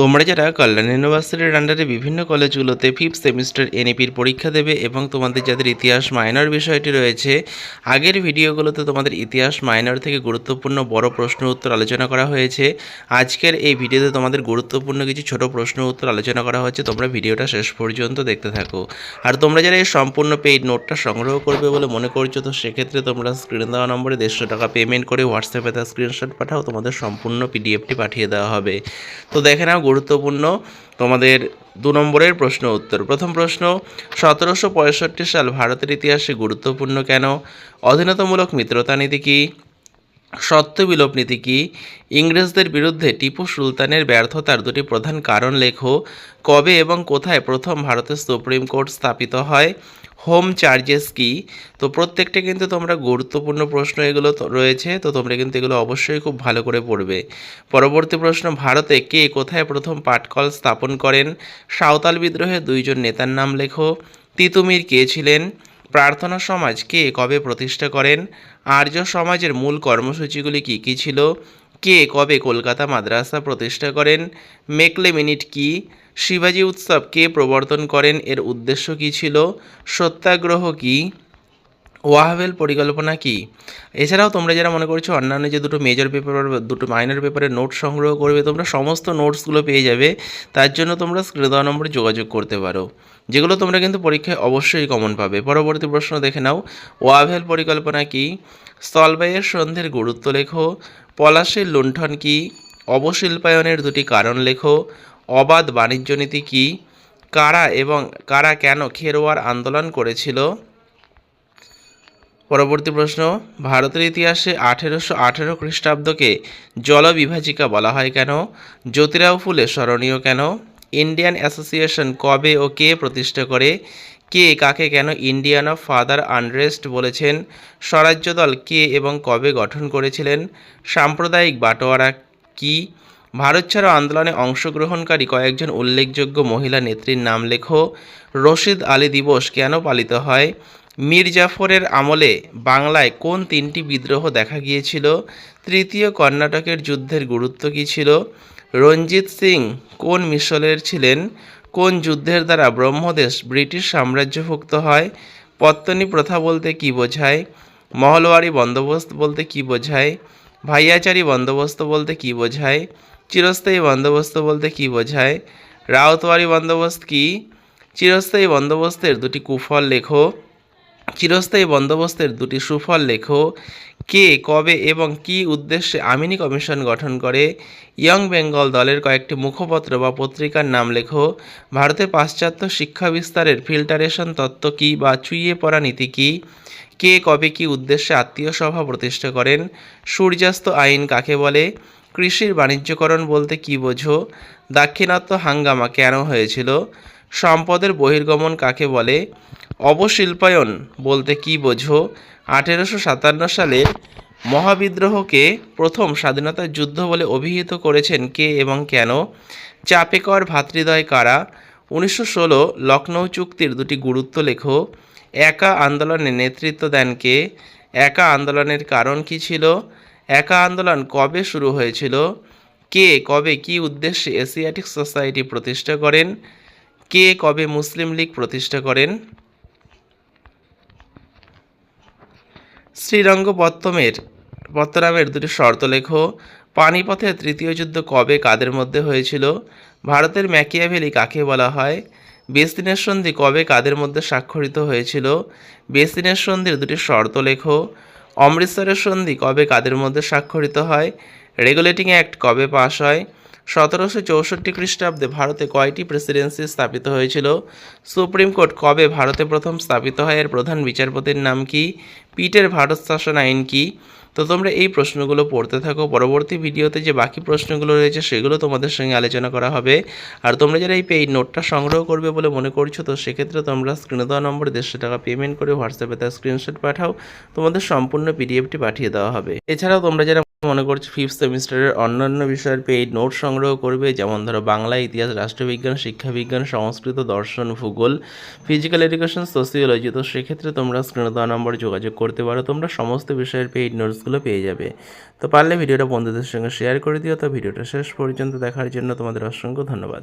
তোমরা যারা কল্যাণ ইউনিভার্সিটির আন্ডারে বিভিন্ন কলেজগুলোতে ফিফথ সেমিস্টার এনইপির পরীক্ষা দেবে এবং তোমাদের যাদের ইতিহাস মাইনর বিষয়টি রয়েছে, আগের ভিডিওগুলোতে তোমাদের ইতিহাস মাইনর থেকে গুরুত্বপূর্ণ বড় প্রশ্ন উত্তর আলোচনা করা হয়েছে। আজকের এই ভিডিওতে তোমাদের গুরুত্বপূর্ণ কিছু ছোট প্রশ্ন উত্তর আলোচনা করা হচ্ছে, তোমরা ভিডিওটা শেষ পর্যন্ত দেখতে থাকো। আর তোমরা যারা এই সম্পূর্ণ পেইড নোটটা সংগ্রহ করবে বলে মনে করছ, তো সেক্ষেত্রে তোমরা স্ক্রিন দেওয়া নম্বরে দেড়শো টাকা পেমেন্ট করে হোয়াটসঅ্যাপে তার স্ক্রিনশট পাঠাও, তোমাদের সম্পূর্ণ পিডিএফটি পাঠিয়ে দেওয়া হবে। তো দেখে নাও গুরুত্বপূর্ণ তোমাদের দু নম্বরের প্রশ্ন উত্তর। প্রথম প্রশ্ন, সতেরোশো পঁয়ষট্টি সাল ভারতের ইতিহাসে গুরুত্বপূর্ণ কেন? অধীনতামূলক মিত্রতা নীতি কী? সত্য বিলোপ নীতি কী? ইংরেজদের বিরুদ্ধে টিপু সুলতানের ব্যর্থতার দুটি প্রধান কারণ লেখো। কবে এবং কোথায় প্রথম ভারতের সুপ্রিম কোর্ট স্থাপিত হয়? হোম চার্জেস কি? তো প্রত্যেকটা কিন্তু তোমরা গুরুত্বপূর্ণ প্রশ্ন এগুলো রয়েছে, তো তোমরা কিন্তু এগুলো অবশ্যই খুব ভালো করে পড়বে। পরবর্তী প্রশ্ন, ভারতে কে কোথায় প্রথম পাটকল স্থাপন করেন? সাঁওতাল বিদ্রোহে দুইজন নেতার নাম লেখো। তিতুমির কে ছিলেন? প্রার্থনা সমাজ কে কবে প্রতিষ্ঠা করেন? আর্য সমাজের মূল কর্মসূচিগুলি কী কী ছিল? কে কবে কলকাতা মাদ্রাসা প্রতিষ্ঠা করেন? মেকলে মিনিট কি? শিবাজি উৎসব কে প্রবর্তন করেন? এর উদ্দেশ্য কী ছিল? সত্যাগ্রহ কি? ওয়াহাবেল পরিকল্পনা কি? এছাড়াও তোমরা যারা মনে করছ অন্যান্য যে দুটো মেজর পেপার দুটো মাইনর পেপারের নোট সংগ্রহ করবে, তোমরা সমস্ত নোটসগুলো পেয়ে যাবে। তার জন্য তোমরা স্ক্রিনে দেওয়া নম্বরে যোগাযোগ করতে পারো। যেগুলো তোমরা কিন্তু পরীক্ষায় অবশ্যই কমন পাবে। পরবর্তী প্রশ্ন দেখে নাও। ওয়াভেল পরিকল্পনা কি? স্থলবায়ুর সন্ধ্যের গুরুত্ব লেখো। পলাশের লুণ্ঠন কি? অবশিল্পায়নের দুটি কারণ লেখো। অবাধ বাণিজ্য নীতি কি? কারা এবং কারা কেন খেরোয়ার আন্দোলন করেছিল? পরবর্তী প্রশ্ন, ভারতের ইতিহাসে আঠেরোশো আঠেরো খ্রিস্টাব্দকে জলবিভাজিকা বলা হয় কেন? জ্যোতিরাও ফুলে স্মরণীয় কেন? ইন্ডিয়ান অ্যাসোসিয়েশন কবে ও কে প্রতিষ্ঠা করে? কে কাকে কেন ইন্ডিয়ান অফ ফাদার আনরেস্ট বলেছেন? স্বরাজ্য দল কে এবং কবে গঠন করেছিলেন? সাম্প্রদায়িক বাটোয়ারা কি? ভারত ছাড়ো আন্দোলনে অংশগ্রহণকারী কয়েকজন উল্লেখযোগ্য মহিলা নেত্রীর নাম লেখো। রশিদ আলী দিবস কেন পালিত হয়? মীর জাফরের আমলে বাংলায় কোন তিনটি বিদ্রোহ দেখা গিয়েছিল? তৃতীয় কর্ণাটকের যুদ্ধের গুরুত্ব কী ছিল? রঞ্জিত সিং কোন মিশলের ছিলেন? কোন যুদ্ধের দ্বারা ব্রহ্মদেশ ব্রিটিশ সাম্রাজ্যভুক্ত হয়? পত্তনি প্রথা বলতে কী বোঝায়? মহলওয়ারি বন্দোবস্ত বলতে কী বোঝায়? ভাইয়াচারী বন্দোবস্ত বলতে কী বোঝায়? চিরস্থায়ী বন্দোবস্ত বলতে কী বোঝায়? রাউতওয়ারি বন্দোবস্ত কি? চিরস্থায়ী বন্দোবস্তের দুটি কুফল লেখো। চিরস্থায়ী বন্দোবস্তের দুটি সুফল লেখো। কে, কবে এবং কী উদ্দেশ্যে আমিনি কমিশন গঠন করে? ইয়ং বেঙ্গল দলের কয়েকটি মুখপত্র বা পত্রিকার নাম লেখো। ভারতের পাশ্চাত্য শিক্ষা বিস্তারের ফিল্টারেশন তত্ত্ব কী বা চুইয়ে পড়া নীতি কী? কে, কবে কী উদ্দেশ্যে আত্মীয় সভা প্রতিষ্ঠা করেন? সূর্যাস্ত আইন কাকে বলে? কৃষির বাণিজ্যকরণ বলতে কী বোঝো? দাক্ষিণাত্য হাঙ্গামা কেন হয়েছিল? সম্পদের বহির্গমন কাকে বলে? অবশিল্পায়ন বলতে কী বোঝো? আঠেরোশো সাতান্ন সালের মহাবিদ্রোহকে প্রথম স্বাধীনতার যুদ্ধ বলে অভিহিত করেছেন কে এবং কেন? চাপেকর ভাতৃদয় কারা? উনিশশো ষোলো লখনৌ চুক্তির দুটি গুরুত্ব লেখো। একা আন্দোলনে নেতৃত্ব দেন কে? একা আন্দোলনের কারণ কী ছিল? একা আন্দোলন কবে শুরু হয়েছিল? কে কবে কী উদ্দেশ্যে এশিয়াটিক সোসাইটি প্রতিষ্ঠা করেন? কে কবে মুসলিম লীগ প্রতিষ্ঠা করেন? শ্রীরঙ্গপত্তমের পত্তরামের দুটি শর্ত লেখো। পানিপথের তৃতীয় যুদ্ধ কবে কাদের মধ্যে হয়েছিল? ভারতের ম্যাকিয়াভেলি কাকে বলা হয়? বেসদিনের সন্ধি কবে কাদের মধ্যে স্বাক্ষরিত হয়েছিল? বেসদিনের সন্ধির দুটি শর্ত লেখো। অমৃতসরের সন্ধি কবে কাদের মধ্যে স্বাক্ষরিত হয়? রেগুলেটিং অ্যাক্ট কবে পাশ হয়? সতেরোশো চৌষট্টি খ্রিস্টাব্দে ভারতে কয়টি প্রেসিডেন্সি স্থাপিত হয়েছিল? সুপ্রিম কোর্ট কবে ভারতে প্রথম স্থাপিত হয়? এর প্রধান বিচারপতির নাম কি? পিটের ভারত শাসন আইন কি? তো তোমরা এই প্রশ্নগুলো পড়তে থাকো। পরবর্তী ভিডিওতে যে বাকি প্রশ্নগুলো রয়েছে, সেগুলো তোমাদের সঙ্গে আলোচনা করা হবে। আর তোমরা যারা এই পেইড নোটটা সংগ্রহ করবে বলে মনে করছ, তো সেক্ষেত্রে তোমরা স্ক্রিনে দেওয়া নম্বরে দেড়শো টাকা পেমেন্ট করে হোয়াটসঅ্যাপে তার স্ক্রিনশট পাঠাও। তোমাদের সম্পূর্ণ পিডিএফটি পাঠিয়ে দেওয়া হবে। এছাড়াও তোমরা যারা মনে করছ ফিফথ সেমিস্টারের অন্যান্য বিষয়ের পেইড নোট সংগ্রহ করবে, যেমন ধরো বাংলা, ইতিহাস, রাষ্ট্রবিজ্ঞান, শিক্ষাবিজ্ঞান, সংস্কৃত, দর্শন, ভূগোল ফিজিক্যাল এডুকেশন সোসিওলজি তো সেক্ষেত্রে তোমরা স্ক্রিনে দেওয়া নম্বরে যোগাযোগ করতে পারো। তোমরা সমস্ত বিষয়ের পেইড নোটস নিউজগুলো পেয়ে যাবে। তো পারলে ভিডিওটা বন্ধুদের সঙ্গে শেয়ার করে দিও। তো ভিডিওটা শেষ পর্যন্ত দেখার জন্য তোমাদের অসংখ্য ধন্যবাদ।